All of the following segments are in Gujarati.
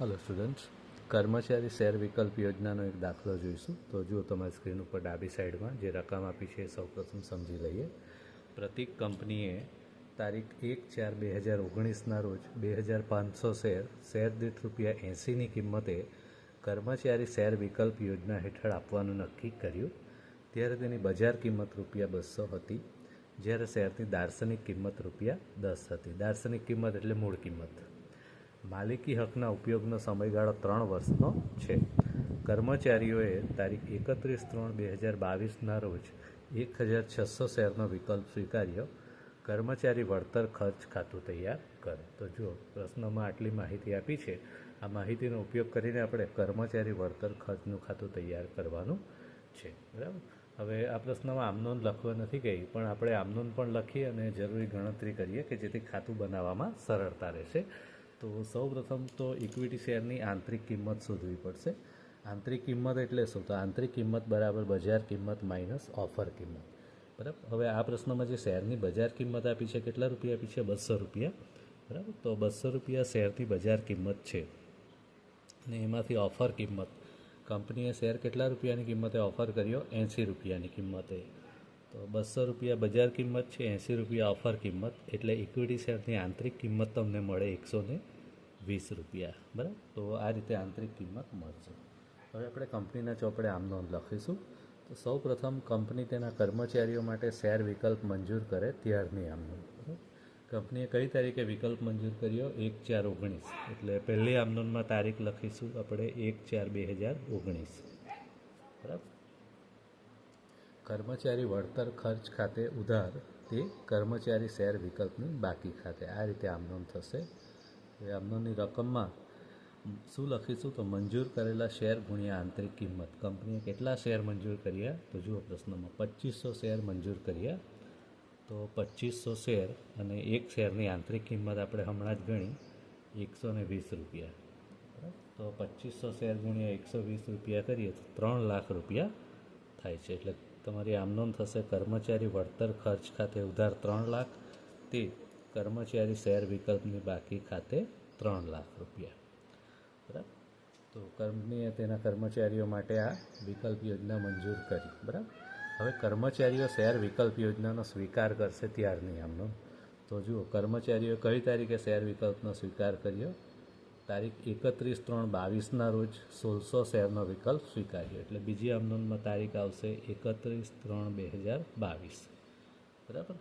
હલો સ્ટુડન્ટ્સ કર્મચારી શેર વિકલ્પ યોજનાનો એક દાખલો જોઈશું. તો જુઓ તમારી સ્ક્રીન ઉપર ડાબી સાઈડમાં જે રકમ આપી છે એ સૌપ્રથમ સમજી લઈએ. પ્રતિક કંપનીએ તારીખ એક ચાર બે હજાર ઓગણીસના રોજ બે હજાર પાંચસો શેર શેર દીઠ રૂપિયા એંસીની કિંમતે કર્મચારી શેર વિકલ્પ યોજના હેઠળ આપવાનું નક્કી કર્યું. ત્યારે તેની બજાર કિંમત રૂપિયા બસો હતી. જ્યારે શેરની દાર્શનિક કિંમત રૂપિયા દસ હતી. દાર્શનિક કિંમત એટલે મૂળ કિંમત. માલિકી હકના ઉપયોગનો સમયગાળો ત્રણ વર્ષનો છે. કર્મચારીઓએ તારીખ એકત્રીસ ત્રણ બે હજાર બાવીસના રોજ એક હજાર છસો શેરનો વિકલ્પ સ્વીકાર્યો. કર્મચારી વળતર ખર્ચ ખાતું તૈયાર કરે. તો જુઓ, પ્રશ્નમાં આટલી માહિતી આપી છે. આ માહિતીનો ઉપયોગ કરીને આપણે કર્મચારી વળતર ખર્ચનું ખાતું તૈયાર કરવાનું છે. બરાબર? હવે આ પ્રશ્નમાં આમનોન લખવા નથી કહી પણ આપણે આમનોન પણ લખી અને જરૂરી ગણતરી કરીએ કે જેથી ખાતું બનાવવામાં સરળતા રહેશે. તો સૌ પ્રથમ તો ઇક્વિટી શેરની આંતરિક કિંમત શોધવી પડશે. આંતરિક કિંમત એટલે શું? તો આંતરિક કિંમત બરાબર બજાર કિંમત માઇનસ ઓફર કિંમત. બરાબર? હવે આ પ્રશ્નમાં જે શેરની બજાર કિંમત આપી છે, કેટલા રૂપિયા આપી છે? બસો રૂપિયા. બરાબર? તો બસો રૂપિયા શેરની બજાર કિંમત છે. અને એમાંથી ઓફર કિંમત. કંપનીએ શેર કેટલા રૂપિયાની કિંમતે ઓફર કર્યો? એંસી રૂપિયાની કિંમતે. તો બસો રૂપિયા બજાર કિંમત છે, એંસી રૂપિયા ઓફર કિંમત. એટલે ઇક્વિટી શેરની આંતરિક કિંમત તમને મળે એકસો વીસ રૂપિયા. બરાબર? તો આ રીતે આંતરિક કિંમત મળશે. હવે આપણે કંપનીના ચોપડે આમ નોંધ લખીશું. તો સૌ પ્રથમ કંપની તેના કર્મચારીઓ માટે શેર વિકલ્પ મંજૂર કરે ત્યારની આમ નોંધ કંપનીએ કઈ તારીખે વિકલ્પ મંજૂર કર્યો? એક ચાર ઓગણીસ. એટલે પહેલી આમનોંધમાં તારીખ લખીશું આપણે એક ચાર બે હજાર ઓગણીસ. બરાબર? કર્મચારી વળતર ખર્ચ ખાતે ઉધાર તે કર્મચારી શેર વિકલ્પની બાકી ખાતે. આ રીતે આમનોંધ થશે. આમનોંધની રકમમાં શું લખીશું? તો મંજૂર કરેલા શેર ગુણ્યા આંતરિક કિંમત. કંપનીએ કેટલા શેર મંજૂર કર્યા? તો જુઓ પ્રશ્નમાં પચીસો શેર મંજૂર કર્યા. તો પચીસો શેર અને એક શેરની આંતરિક કિંમત આપણે હમણાં જ ગણી. એકસો ને વીસ રૂપિયા. તો પચીસો શેર ગુણ્યા એકસો વીસ રૂપિયા કરીએ તો ત્રણ લાખ રૂપિયા થાય છે. એટલે તમારી આમનોંધ થશે કર્મચારી વળતર ખર્ચ ખાતે ઉધાર ત્રણ લાખ, તે કર્મચારી શેર વિકલ્પની બાકી ખાતે ત્રણ લાખ રૂપિયા. બરાબર? તો કંપનીએ તેના કર્મચારીઓ માટે આ વિકલ્પ યોજના મંજૂર કરી. બરાબર? હવે કર્મચારીઓ શેર વિકલ્પ યોજનાનો સ્વીકાર કરશે ત્યારની આમનો તો જુઓ કર્મચારીઓ કઈ તારીખે શેર વિકલ્પનો સ્વીકાર કર્યો? તારીખ એકત્રીસ ત્રણ બાવીસના રોજ સોળસો શેરનો વિકલ્પ સ્વીકાર્યો એટલે બીજી આમનોંધમાં તારીખ આવશે એકત્રીસ ત્રણ બે હજાર બાવીસ. બરાબર?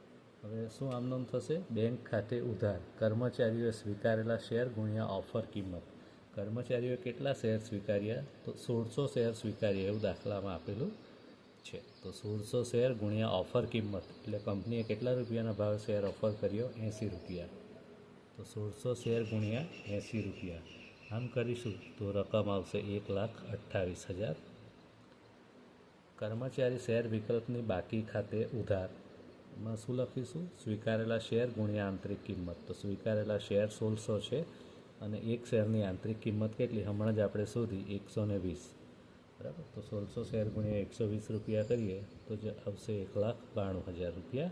હવે શું આમનોમ થશે? બેંક ખાતે ઉધાર. કર્મચારીઓએ સ્વીકારેલા શેર ગુણ્યા ઓફર કિંમત. કર્મચારીઓએ કેટલા શેર સ્વીકાર્યા? તો સોળસો શેર સ્વીકાર્યા એવું દાખલામાં આપેલું છે. તો સોળસો શેર ગુણ્યા ઓફર કિંમત. એટલે કંપનીએ કેટલા રૂપિયાના ભાવે શેર ઓફર કર્યો? એંસી રૂપિયા. તો સોળસો શેર ગુણ્યા એંસી રૂપિયા. આમ કરીશું તો રકમ આવશે એક લાખ અઠ્ઠાવીસ હજાર. કર્મચારી શેર વિકલ્પની બાકી ખાતે ઉધાર. માં શું લખીશું? સ્વીકારેલા શેર ગુણ્યા આંતરિક કિંમત. તો સ્વીકારેલા શેર સોળસો છે અને એક શેરની આંતરિક કિંમત કેટલી? હમણાં જ આપણે શોધી એકસો ને વીસ. બરાબર? તો સોળસો શેર ગુણ્યા એકસો વીસ રૂપિયા કરીએ તો જે આવશે એક લાખ બાણું હજાર રૂપિયા.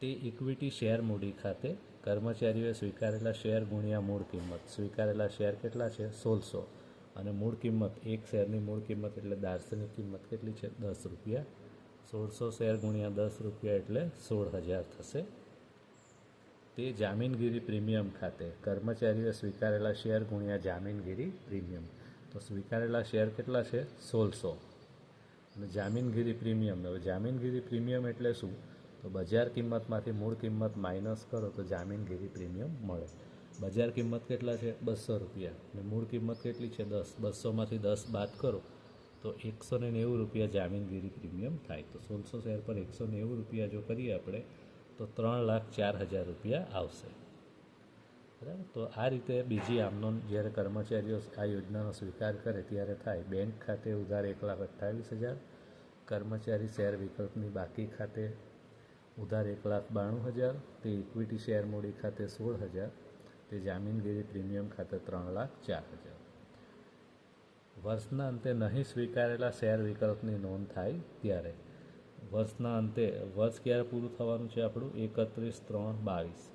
તે ઇક્વિટી શેર મૂડી ખાતે કર્મચારીઓએ સ્વીકારેલા શેર ગુણ્યા મૂળ કિંમત. સ્વીકારેલા શેર કેટલા છે? સોળસો. અને મૂળ કિંમત, એક શેરની મૂળ કિંમત એટલે દાર્શનિક કિંમત કેટલી છે? દસ રૂપિયા. સોળસો શેર ગુણ્યા દસ રૂપિયા એટલે સોળ હજાર થશે. તે જામીનગીરી પ્રીમિયમ ખાતે કર્મચારીઓએ સ્વીકારેલા શેર ગુણ્યા જામીનગીરી પ્રીમિયમ. તો સ્વીકારેલા શેર કેટલા છે? સોળસો. અને જામીનગીરી પ્રીમિયમ. હવે જામીનગીરી પ્રીમિયમ એટલે શું? તો બજાર કિંમતમાંથી મૂળ કિંમત માઇનસ કરો તો જામીનગીરી પ્રીમિયમ મળે. બજાર કિંમત કેટલા છે? બસો રૂપિયા. અને મૂળ કિંમત કેટલી છે? દસ. બસોમાંથી દસ બાદ કરો તો એકસો ને નેવું રૂપિયા જામીનગીરી પ્રીમિયમ થાય. તો સોળસો શેર પર એકસો નેવું રૂપિયા જો કરીએ આપણે, તો ત્રણ લાખ ચાર હજાર રૂપિયા આવશે. બરાબર? તો આ રીતે બીજી આમનો જ્યારે કર્મચારીઓ આ યોજનાનો સ્વીકાર કરે ત્યારે થાય. બેંક ખાતે ઉધાર એક લાખ અઠ્ઠાવીસ હજાર, કર્મચારી શેર વિકલ્પની બાકી ખાતે ઉધાર એક લાખ બાણું હજાર, તે ઇક્વિટી શેર મૂડી ખાતે સોળ હજાર, તે જામીનગીરી પ્રીમિયમ ખાતે ત્રણ લાખ ચાર હજાર. વર્ષના અંતે નહીં સ્વીકારેલા શેર વિકલ્પની નોંધ થાય ત્યારે. વર્ષના અંતે, વર્ષ ક્યારે પૂરું થવાનું છે આપણું? એકત્રીસ ત્રણ બાવીસ.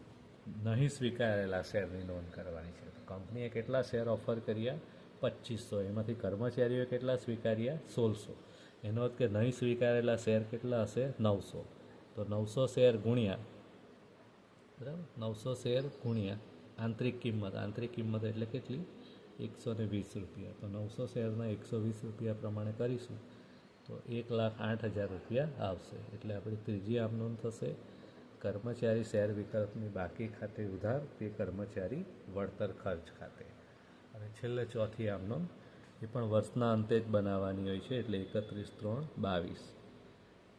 નહીં સ્વીકારેલા શેરની નોંધ કરવાની છે. તો કંપનીએ કેટલા શેર ઓફર કર્યા? પચીસો એમાંથી કર્મચારીઓએ કેટલા સ્વીકાર્યા? સોળસો. એનો અર્થ કે નહીં સ્વીકારેલા શેર કેટલા હશે? નવસો. તો નવસો શેર ગુણ્યા. બરાબર? નવસો શેર ગુણ્યા. આંતરિક કિંમત. આંતરિક કિંમત એટલે કેટલી? એકસો ને વીસ રૂપિયા. તો નવસો શેરના એકસો વીસ રૂપિયા પ્રમાણે કરીશું, તો એક લાખ આઠ હજાર રૂપિયા આવશે. એટલે આપણી ત્રીજી આમનોંધ થશે. કર્મચારી શેર વિકલ્પની બાકી ખાતે ઉધાર, તે કર્મચારી વળતર ખર્ચ ખાતે. અને છેલ્લે ચોથી આમનોંધ એ પણ વર્ષના અંતે જ બનાવવાની હોય છે, એટલે એકત્રીસ ત્રણ બાવીસ.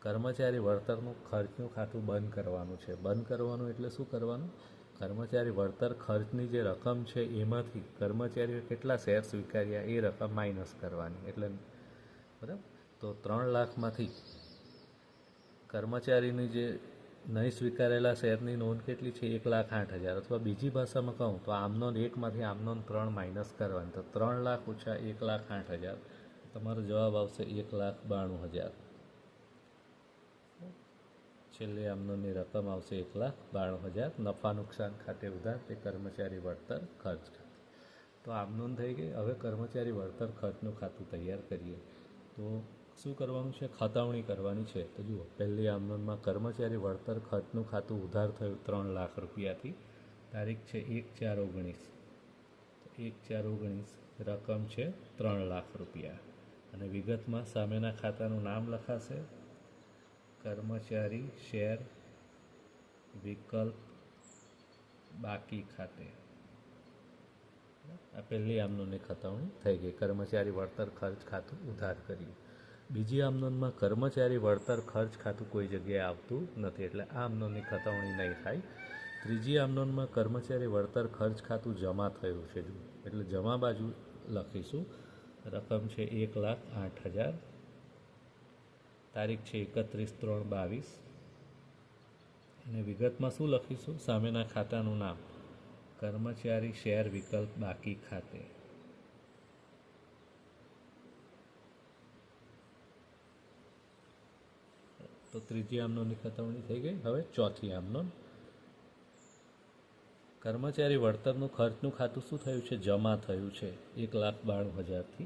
કર્મચારી વળતરનું ખર્ચનું ખાતું બંધ કરવાનું છે. બંધ કરવાનું એટલે શું કરવાનું? કર્મચારી વળતર ખર્ચની જે રકમ છે એમાંથી કર્મચારીઓ કેટલા શેર સ્વીકાર્યા એ રકમ માઇનસ કરવાની. એટલે બરાબર? તો ત્રણ લાખમાંથી કર્મચારીની જે નહીં સ્વીકારેલા શેરની નોંધ કેટલી છે? એક લાખ આઠ હજાર. અથવા બીજી ભાષામાં કહું તો આમનો એકમાંથી આમનો ત્રણ માઇનસ કરવાની. તો ત્રણ લાખ ઓછા એક લાખ આઠ હજાર. તમારો જવાબ આવશે એક લાખ બાણું હજાર. છેલ્લે આમનોની રકમ આવશે એક લાખ બાણું હજાર નફા નુકસાન ખાતે ઉધાર તે કર્મચારી વળતર ખર્ચ ખાતે. તો આમનોન થઈ ગઈ, હવે કર્મચારી વળતર ખર્ચનું ખાતું તૈયાર કરીએ. તો શું કરવાનું છે? ખતવણી કરવાની છે. તો જુઓ, પહેલી આમનોનમાં કર્મચારી વળતર ખર્ચનું ખાતું ઉધાર થયું ત્રણ લાખ રૂપિયાથી. તારીખ છે એક ચાર ઓગણીસ. એક ચાર ઓગણીસ રકમ છે ત્રણ લાખ રૂપિયા. અને વિગતમાં સામેના ખાતાનું નામ લખાશે. કર્મચારી શેર વિકલ્પ બાકી ખાતે. આ પહેલી આમનોંધની ખતવણી થઈ ગઈ. કર્મચારી વળતર ખર્ચ ખાતું ઉધાર કર્યું. બીજી આમનોનમાં કર્મચારી વળતર ખર્ચ ખાતું કોઈ જગ્યાએ આવતું નથી, એટલે આ આમનોની ખતવણી નહીં થાય. ત્રીજી આમનોનમાં કર્મચારી વળતર ખર્ચ ખાતું જમા થયું છે. એટલે જમા બાજુ લખીશું. રકમ છે એક લાખ આઠ હજાર તારીખ છે એકત્રીસ ત્રણ બાવીસ. અને વિગતમાં શું લખીશું? સામેના ખાતાનું નામ. કર્મચારી શેર વિકલ્પ બાકી ખાતે. તો ત્રીજી આમનોની ખતવણી થઈ ગઈ. હવે ચોથી આમનો. કર્મચારી વળતરનું ખર્ચનું ખાતું શું થયું છે? જમા થયું છે. એક લાખ બાણું હજારથી.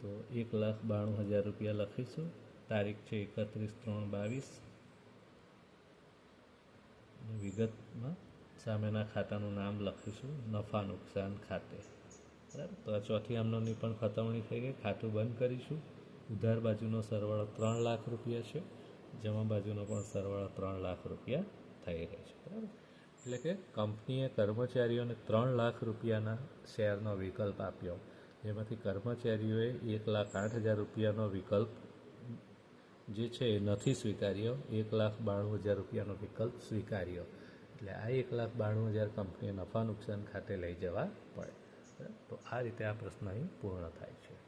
તો એક લાખ બાણું હજાર રૂપિયા લખીશું. તારીખ છે એકત્રીસ ત્રણ બાવીસ. વિગતમાં સામેના ખાતાનું નામ લખીશું, નફા નુકસાન ખાતે. બરાબર? તો આ ચોથી આમનોની પણ ખતવણી થઈ ગઈ. ખાતું બંધ કરીશું. ઉધાર બાજુનો સરવાળો ત્રણ લાખ રૂપિયા છે. જમા બાજુનો પણ સરવાળો ત્રણ લાખ રૂપિયા થઈ ગયો છે. બરાબર? એટલે કે કંપનીએ કર્મચારીઓને ત્રણ લાખ રૂપિયાના શેરનો વિકલ્પ આપ્યો. જેમાંથી કર્મચારીઓએ એક લાખ આઠ હજાર રૂપિયાનો વિકલ્પ જે છે એ નથી સ્વીકાર્યો. એક લાખ બાણું હજાર રૂપિયાનો વિકલ્પ સ્વીકાર્યો. એટલે આ એક લાખ બાણું હજાર કંપનીએ નફા નુકસાન ખાતે લઈ જવા પડે. તો આ રીતે આ પ્રશ્ન અહીં પૂર્ણ થાય છે.